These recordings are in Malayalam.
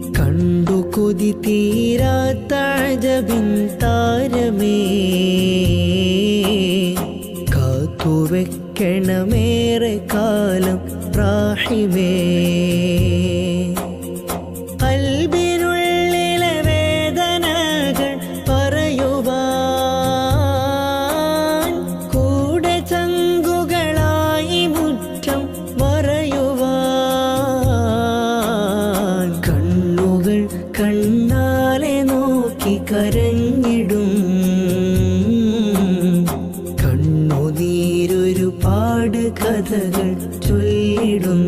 കണ്ടു കൊതി തീരാത്തഴബിൻ താരമേ. കാത്തുവെക്കണമേറെ കാലം പ്രാഹിമേ. നോക്കി കരഞ്ഞിടും കണ്ണുനീരൊരു പാട് കഥകൾ ചൊല്ലിടും.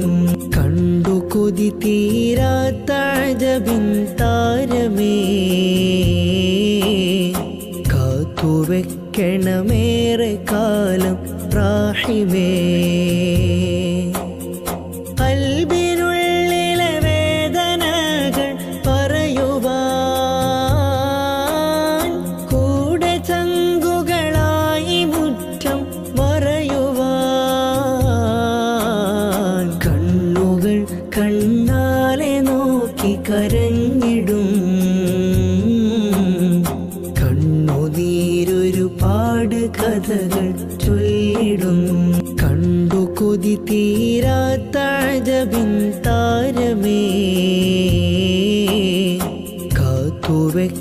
കണ്ടു കൊതി തീരാത്തഴബിൻ താരമേ. കാത്തുവെക്കണമേറെ കാലം പ്രാഹിമേ. കണ്ണാലെ നോക്കി കരഞ്ഞിടും. കണ്ണുനീരൊരു പാട് കഥകൾ ചൊല്ലിടും. കണ്ടു കൊതി തീരാത്താഴവിൻ താരമേ. കാത്തുവെക്ക